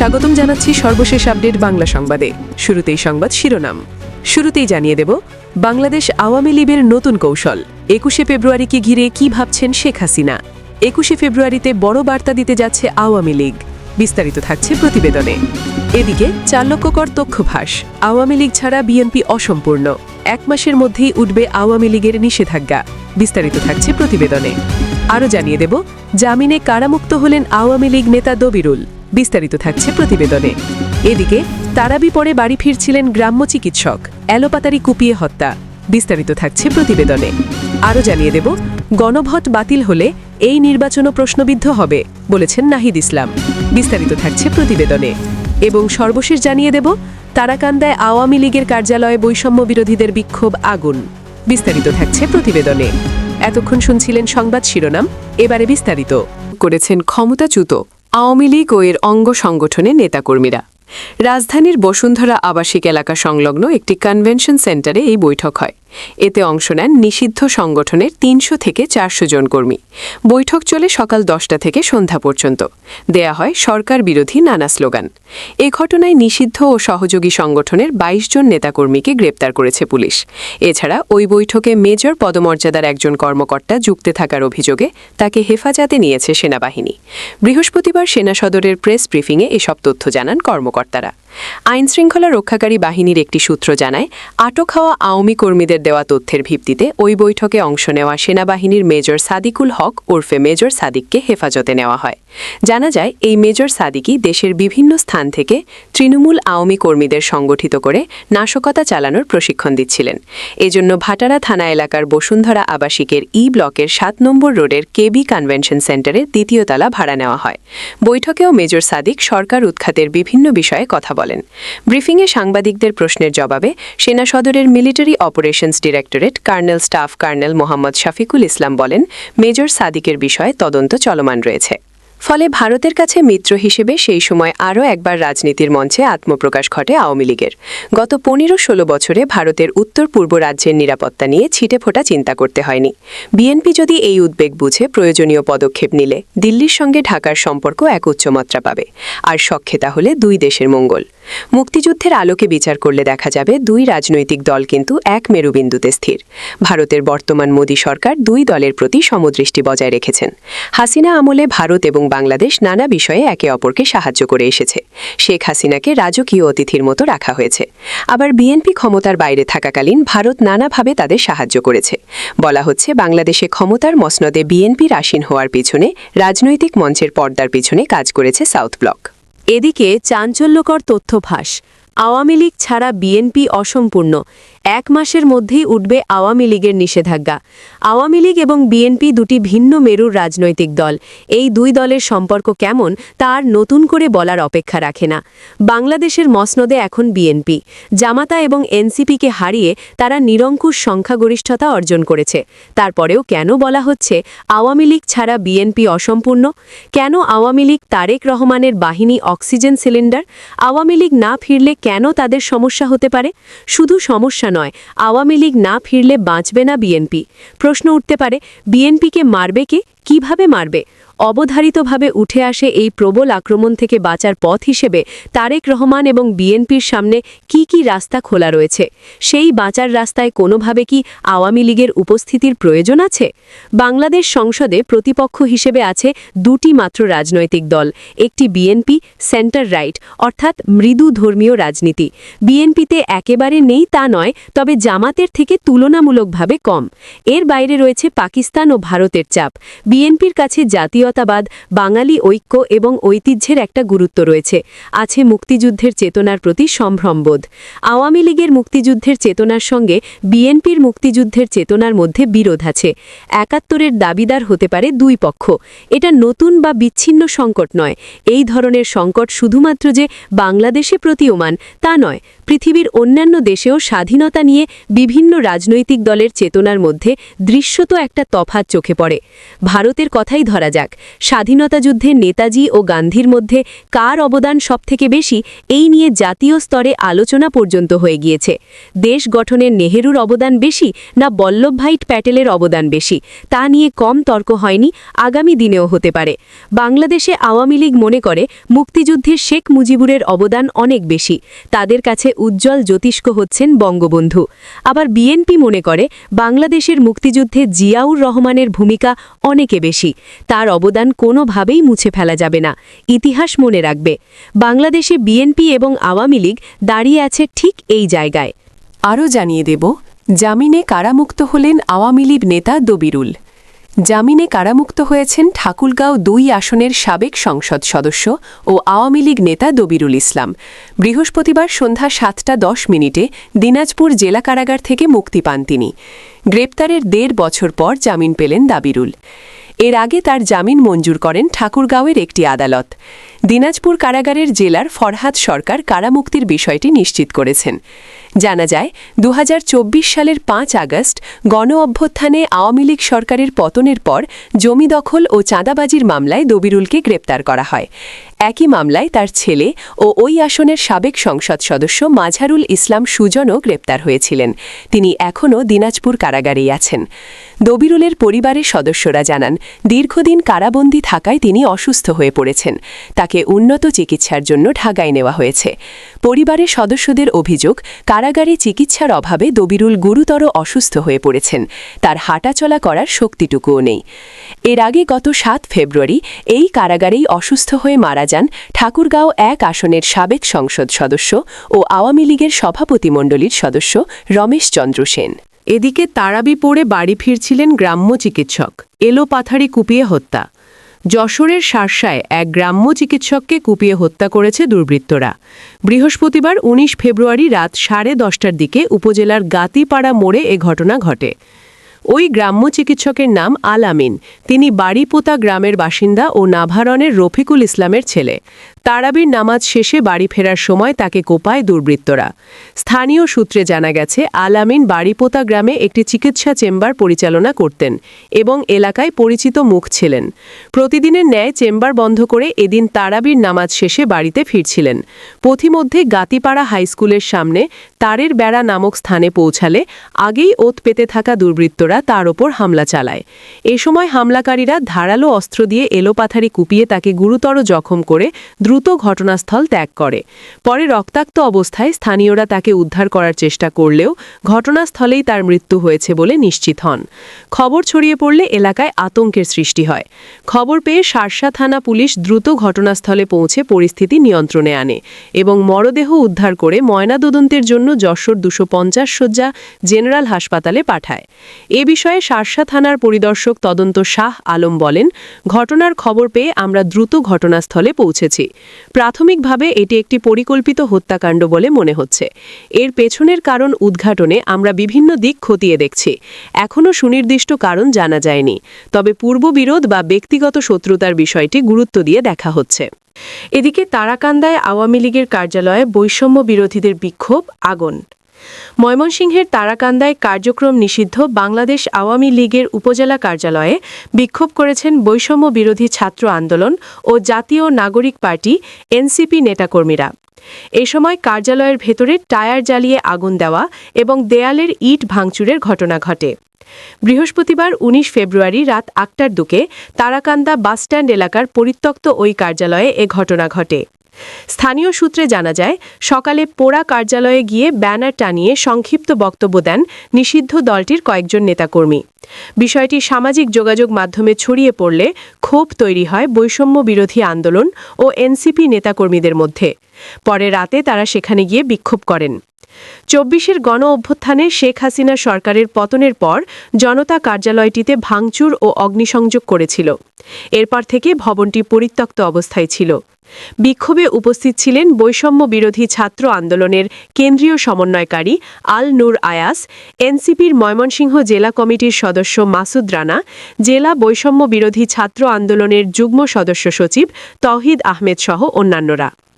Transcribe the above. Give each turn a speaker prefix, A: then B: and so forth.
A: স্বাগতম জানাচ্ছি সর্বশেষ আপডেট বাংলা সংবাদে। শুরুতেই সংবাদ শিরোনাম। শুরুতেই জানিয়ে দেব, বাংলাদেশ আওয়ামী লীগের নতুন কৌশল। একুশে ফেব্রুয়ারিকে ঘিরে কি ভাবছেন শেখ হাসিনা? একুশে ফেব্রুয়ারিতে বড় বার্তা দিতে যাচ্ছে আওয়ামী লীগ। বিস্তারিত থাকছে প্রতিবেদনে। এদিকে চাল্যককর তথ্যভাস আওয়ামী লীগ ছাড়া বিএনপি অসম্পূর্ণ। এক মাসের মধ্যেই উঠবে আওয়ামী লীগের নিষেধাজ্ঞা। বিস্তারিত থাকছে প্রতিবেদনে। আরও জানিয়ে দেব, জামিনে কারামুক্ত হলেন আওয়ামী লীগ নেতা দবিরুল। বিস্তারিত থাকছে প্রতিবেদনে। এদিকে, তারাবি পরে বাড়ি ফিরছিলেন গ্রাম্য চিকিৎসক অ্যালোপাতারি কুপিয়ে হত্যা। বিস্তারিত থাকছে প্রতিবেদনে। আরও জানিয়ে দেব, গণভোট বাতিল হলে এই নির্বাচনও প্রশ্নবিদ্ধ হবে, বলেছেন নাহিদ ইসলাম। বিস্তারিত থাকছে প্রতিবেদনে। এবং সর্বশেষ জানিয়ে দেব, তারাকান্দায় আওয়ামী লীগের কার্যালয়ে বৈষম্য বিরোধীদের বিক্ষোভ আগুন। বিস্তারিত থাকছে প্রতিবেদনে। এতক্ষণ শুনছিলেন সংবাদ শিরোনাম, এবারে বিস্তারিত। করেছেন ক্ষমতাচ্যুত আওয়ামী লীগ ও এর অঙ্গ সংগঠনের নেতাকর্মীরা। রাজধানীর বসুন্ধরা আবাসিক এলাকা সংলগ্ন একটি কনভেনশন সেন্টারে এই বৈঠক হয়। এতে অংশ নেন নিষিদ্ধ সংগঠনের তিনশো থেকে চারশো জন কর্মী। বৈঠক চলে সকাল দশটা থেকে সন্ধ্যা পর্যন্ত। দেয়া হয় সরকার বিরোধী নানা স্লোগান। এ ঘটনায় নিষিদ্ধ ও সহযোগী সংগঠনের ২২ জন নেতাকর্মীকে গ্রেপ্তার করেছে পুলিশ। এছাড়া ওই বৈঠকে মেজর পদমর্যাদার একজন কর্মকর্তা যুক্তে থাকার অভিযোগে তাকে হেফাজতে নিয়েছে সেনাবাহিনী। বৃহস্পতিবার সেনা সদরের প্রেস ব্রিফিংয়ে এসব তথ্য জানান কর্মকর্তারা। আইনশৃঙ্খলা রক্ষাকারী বাহিনীর একটি সূত্র জানায়, আটক হওয়া আওয়ামী কর্মীদের দেওয়া তথ্যের ভিত্তিতে ওই বৈঠকে অংশ নেওয়া সেনাবাহিনীর মেজর সাদিকুল হক ওরফে মেজর সাদিককে হেফাজতে নেওয়া হয়। জানা যায়, এই মেজর সাদিকই দেশের বিভিন্ন স্থান থেকে তৃণমূল আওয়ামী কর্মীদের সংগঠিত করে নাশকতা চালানোর প্রশিক্ষণ দিচ্ছিলেন। এজন্য ভাটারা থানা এলাকার বসুন্ধরা আবাসিকের ই ব্লকের সাত নম্বর রোডের কেবি কনভেনশন সেন্টারের দ্বিতীয় তলা ভাড়া নেওয়া হয়। বৈঠকেও মেজর সাদিক সরকার উৎখাতের বিভিন্ন বিষয়ে কথা বলেন। ব্রিফিংয়ে সাংবাদিকদের প্রশ্নের জবাবে সেনা সদরের military operations directorate colonel staff colonel Mohammad Shafiqul Islam বলেন, মেজর সাদিকের বিষয়ে তদন্ত চলমান রয়েছে। ফলে ভারতের কাছে মিত্র হিসেবে সেই সময় আরও একবার রাজনীতির মঞ্চে আত্মপ্রকাশ ঘটে আওয়ামী লীগের। গত পনেরো ষোলো বছরে ভারতের উত্তর পূর্ব রাজ্যের নিরাপত্তা নিয়ে ছিটেফোঁটা চিন্তা করতে হয়নি। বিএনপি যদি এই উদ্বেগ বুঝে, প্রয়োজনীয় পদক্ষেপ নিলে দিল্লির সঙ্গে ঢাকার সম্পর্ক এক উচ্চমাত্রা পাবে। আর সক্ষে তাহলে দুই দেশের মঙ্গল। মুক্তিযুদ্ধের আলোকে বিচার করলে দেখা যাবে দুই রাজনৈতিক দল কিন্তু এক মেরুবিন্দুতে স্থির। ভারতের বর্তমান মোদী সরকার দুই দলের প্রতি সমদৃষ্টি বজায় রেখেছেন। হাসিনা আমলে ভারত এবং বাংলাদেশ নানা বিষয়ে একে অপরকে সাহায্য করে এসেছে। শেখ হাসিনাকে রাজকীয় অতিথির মতো রাখা হয়েছে। আবার বিএনপি ক্ষমতার বাইরে থাকাকালীন ভারত নানাভাবে তাদের সাহায্য করেছে। বলা হচ্ছে, বাংলাদেশে ক্ষমতার মসনদে বিএনপির আসীন হওয়ার পিছনে রাজনৈতিক মঞ্চের পর্দার পিছনে কাজ করেছে সাউথ ব্লক। এদিকে চাঞ্চল্যকর তথ্য ফাঁস আওয়ামী লীগ ছাড়া বিএনপি অসম্পূর্ণ। এক মাসের মধ্যেই উঠবে আওয়ামী লীগের নিষেধাজ্ঞা। আওয়ামী লীগ এবং বিএনপি দুটি ভিন্ন মেরুর রাজনৈতিক দল। এই দুই দলের সম্পর্ক কেমন তার নতুন করে বলার অপেক্ষা রাখে না। বাংলাদেশের মসনদে এখন বিএনপি। জামাতা এবং এনসিপিকে হারিয়ে তারা নিরঙ্কুশ সংখ্যাগরিষ্ঠতা অর্জন করেছে। তারপরেও কেন বলা হচ্ছে আওয়ামী লীগ ছাড়া বিএনপি অসম্পূর্ণ? কেন আওয়ামী লীগ তারেক রহমানের বাহিনী অক্সিজেন সিলিন্ডার? আওয়ামী লীগ না ফিরলে কেন তাদের সমস্যা হতে পারে? শুধু সমস্যা নয় আওয়ামী লীগ না ফিরলে বাঁচবে না বিএনপি। প্রশ্ন উঠতে পারে বিএনপিকে মারবে কে? কীভাবে মারবে? অবধারিতভাবে উঠে আসে এই প্রবল আক্রমণ থেকে বাঁচার পথ হিসেবে তারেক রহমান এবং বিএনপির সামনে কি কি রাস্তা খোলা রয়েছে? সেই বাঁচার রাস্তায় কোনোভাবে কি আওয়ামী লীগের উপস্থিতির প্রয়োজন আছে? বাংলাদেশ সংসদে প্রতিপক্ষ হিসেবে আছে দুটি মাত্র রাজনৈতিক দল, একটি বিএনপি, সেন্টার রাইট, অর্থাৎ মৃদু ধর্মীয় রাজনীতি। বিএনপিতে একেবারে নেই তা নয়, তবে জামাতের থেকে তুলনামূলকভাবে কম। এর বাইরে রয়েছে পাকিস্তান ও ভারতের চাপ। বিএনপির কাছে জাতীয়তাবাদ বাঙালি ঐক্য এবং ঐতিহ্যের একটা গুরুত্ব রয়েছে। আছে মুক্তিযুদ্ধের চেতনার প্রতি সম্ভ্রমবোধ। আওয়ামী লীগের মুক্তিযুদ্ধের চেতনার সঙ্গে বিএনপির মুক্তিযুদ্ধের চেতনার মধ্যে বিরোধ আছে। একাত্তরের দাবিদার হতে পারে দুই পক্ষ। এটা নতুন বা বিচ্ছিন্ন সংকট নয়। এই ধরনের সংকট শুধুমাত্র যে বাংলাদেশে প্রতীয়মান, তা নয়।
B: পৃথিবীর অন্যান্য দেশেও স্বাধীনতা নিয়ে বিভিন্ন রাজনৈতিক দলের চেতনার মধ্যে দৃশ্যত একটা তফাৎ চোখে পড়ে। ভারতের কথাই ধরা যাক, স্বাধীনতা যুদ্ধে নেতাজি ও গান্ধীর মধ্যে কার অবদান সবথেকে বেশি এই নিয়ে জাতীয় স্তরে আলোচনা পর্যন্ত হয়ে গিয়েছে। দেশ গঠনে নেহেরুর অবদান বেশি না বল্লভভাই প্যাটেলের অবদান বেশি? তা নিয়ে কম তর্ক হয়নি, আগামী দিনেও হতে পারে। বাংলাদেশে আওয়ামী লীগ মনে করে, মুক্তিযুদ্ধে শেখ মুজিবুরের অবদান অনেক বেশি। তাদের কাছে উজ্জ্বল জ্যোতিষ্ক হচ্ছেন বঙ্গবন্ধু। আবার বিএনপি মনে করে, বাংলাদেশের মুক্তিযুদ্ধে জিয়াউর রহমানের ভূমিকা অনেকে বেশি। তার অবদান কোনোভাবেই মুছে ফেলা যাবে না। ইতিহাস মনে রাখবে। বাংলাদেশে বিএনপি এবং আওয়ামী লীগ দাঁড়িয়ে আছে ঠিক এই জায়গায়।
A: আরও জানিয়ে দেব, জামিনে কারামুক্ত হলেন আওয়ামী লীগ নেতা দবিরুল। জামিনে কারামুক্ত হয়েছেন ঠাকুরগাঁও দুই আসনের সাবেক সংসদ সদস্য ও আওয়ামী লীগ নেতা দবিরুল ইসলাম। বৃহস্পতিবার সন্ধ্যা সাতটা দশ মিনিটে দিনাজপুর জেলা কারাগার থেকে মুক্তি পান তিনি। গ্রেপ্তারের দেড় বছর পর জামিন পেলেন দাবিরুল। এর আগে তার জামিন মঞ্জুর করেন ঠাকুরগাঁওয়ের একটি আদালত। দিনাজপুর কারাগারের জেলার ফরহাদ সরকার কারামুক্তির বিষয়টি নিশ্চিত করেছেন। জানা যায় দু হাজার চব্বিশ সালের পাঁচ আগস্ট গণ অভ্যুত্থানে আওয়ামী লীগ সরকারের পতনের পর জমি দখল ও চাঁদাবাজির মামলায় দবিরুলকে গ্রেপ্তার করা হয়। একই মামলায় তার ছেলে ও ওই আসনের সাবেক সংসদ সদস্য মাঝারুল ইসলাম সুজনও গ্রেপ্তার হয়েছিলেন। তিনি এখনও দিনাজপুর কারাগারেই আছেন। দবিরুলের পরিবারের সদস্যরা জানান, দীর্ঘদিন কারাবন্দী থাকায় তিনি অসুস্থ হয়ে পড়েছেন। তাকে উন্নত চিকিৎসার জন্য ঢাকায় নেওয়া হয়েছে। পরিবারের সদস্যদের অভিযোগ, কারাগারে চিকিৎসার অভাবে দবিরুল গুরুতর অসুস্থ হয়ে পড়েছেন। তার হাঁটাচলা করার শক্তিটুকুও নেই। এর আগে গত সাত ফেব্রুয়ারি এই কারাগারেই অসুস্থ হয়ে মারা যান ঠাকুরগাঁও এক আসনের সাবেক সংসদ সদস্য ও আওয়ামী লীগের সভাপতিমণ্ডলীর সদস্য রমেশ চন্দ্র সেন। এদিকে তারাবি পড়ে বাড়ি ফিরছিলেন গ্রাম্য চিকিৎসক। এলো পাথারি কুপিয়ে হত্যা। যশোরের শার্শায় এক গ্রাম্য চিকিৎসককে কুপিয়ে হত্যা করেছে দুর্বৃত্তরা। বৃহস্পতিবার ১৯ ফেব্রুয়ারি রাত সাড়ে দশটার দিকে উপজেলার গাতিপাড়া মোড়ে এ ঘটনা ঘটে। ওই গ্রাম্য চিকিৎসকের নাম আল আমিন। তিনি বাড়িপোতা গ্রামের বাসিন্দা ও নাভারণের রফিকুল ইসলামের ছেলে। তারাবির নামাজ শেষে বাড়ি ফেরার সময় তাকে কোপায় দুর্বৃত্তরা। স্থানীয় সূত্রে জানা গেছে আল আমিন বাড়িপোতা গ্রামে একটি চিকিৎসা চেম্বার পরিচালনা করতেন এবং এলাকায় পরিচিত মুখ ছিলেন। প্রতিদিনের ন্যায় চেম্বার বন্ধ করে এদিন তারাবির নামাজ শেষে বাড়িতে ফিরছিলেন। পথিমধ্যে গাতিপাড়া হাইস্কুলের সামনে তারের বেড়া নামক স্থানে পৌঁছালে আগেই ওত পেতে থাকা দুর্বৃত্তরা তার ওপর হামলা চালায়। এ সময় হামলাকারীরা ধারালো অস্ত্র দিয়ে এলোপাথারি কুপিয়ে তাকে গুরুতর জখম করে দ্রুত ঘটনাস্থল ত্যাগ করে। পরে রক্তাক্ত অবস্থায় স্থানীয়রা তাকে উদ্ধার করার চেষ্টা করলেও ঘটনাস্থলেই তার মৃত্যু হয়েছে বলে নিশ্চিত হন। খবর ছড়িয়ে পড়লে এলাকায় আতঙ্কের সৃষ্টি হয়। খবর পেয়ে সারসা থানা পুলিশ দ্রুত ঘটনাস্থলে পৌঁছে পরিস্থিতি নিয়ন্ত্রণে আনে এবং মরদেহ উদ্ধার করে ময়নাতদন্তের জন্য যশোর দুশো পঞ্চাশ শয্যা জেনারেল হাসপাতালে পাঠায়। এ বিষয়ে সারসা থানার পরিদর্শক তদন্ত শাহ আলম বলেন, ঘটনার খবর পেয়ে আমরা দ্রুত ঘটনাস্থলে পৌঁছেছি। প্রাথমিকভাবে এটি একটি পরিকল্পিত হত্যাকাণ্ড বলে মনে হচ্ছে। এর পেছনের কারণ উদ্ঘাটনে আমরা বিভিন্ন দিক খতিয়ে দেখছি। এখনও সুনির্দিষ্ট কারণ জানা যায়নি। তবে পূর্ববিরোধ বা ব্যক্তিগত শত্রুতার বিষয়টি গুরুত্ব দিয়ে দেখা হচ্ছে। এদিকে তারাকান্দায় আওয়ামী লীগের কার্যালয়ে বৈষম্য বিরোধীদের বিক্ষোভ, আগুন। ময়মনসিংহের তারাকান্দায় কার্যক্রম নিষিদ্ধ বাংলাদেশ আওয়ামী লীগের উপজেলা কার্যালয়ে বিক্ষোভ করেছেন বৈষম্য বিরোধী ছাত্র আন্দোলন ও জাতীয় নাগরিক পার্টি এনসিপি নেতাকর্মীরা। এ সময় কার্যালয়ের ভেতরে টায়ার জ্বালিয়ে আগুন দেওয়া এবং দেয়ালের ইট ভাঙচুরের ঘটনা ঘটে। বৃহস্পতিবার ১৯ ফেব্রুয়ারি রাত আটটার দুকে তারাকান্দা বাসস্ট্যান্ড এলাকার পরিত্যক্ত ওই কার্যালয়ে এ ঘটনা ঘটে। স্থানীয় সূত্রে জানা যায়, সকালে পোড়া কার্যালয়ে গিয়ে ব্যানার টানিয়ে সংক্ষিপ্ত বক্তব্য দেন নিষিদ্ধ দলটির কয়েকজন নেতাকর্মী। বিষয়টি সামাজিক যোগাযোগ মাধ্যমে ছড়িয়ে পড়লে ক্ষোভ তৈরি হয় বৈষম্য বিরোধী আন্দোলন ও এনসিপি নেতাকর্মীদের মধ্যে। পরে রাতে তারা সেখানে গিয়ে বিক্ষোভ করেন। চব্বিশের গণ অভ্যুত্থানে শেখ হাসিনা সরকারের পতনের পর জনতা কার্যালয়টিতে ভাঙচুর ও অগ্নিসংযোগ করেছিল। এরপর থেকে ভবনটি পরিত্যক্ত অবস্থায় ছিল। বিক্ষোভে উপস্থিত ছিলেন বৈষম্য বিরোধী ছাত্র আন্দোলনের কেন্দ্রীয় সমন্বয়কারী আল নূর আয়াস, এনসিপির ময়মনসিংহ জেলা কমিটির সদস্য মাসুদ রানা, জেলা বৈষম্য বিরোধী ছাত্র আন্দোলনের যুগ্ম সদস্য সচিব তহিদ আহমেদ সহ অন্যান্যরা।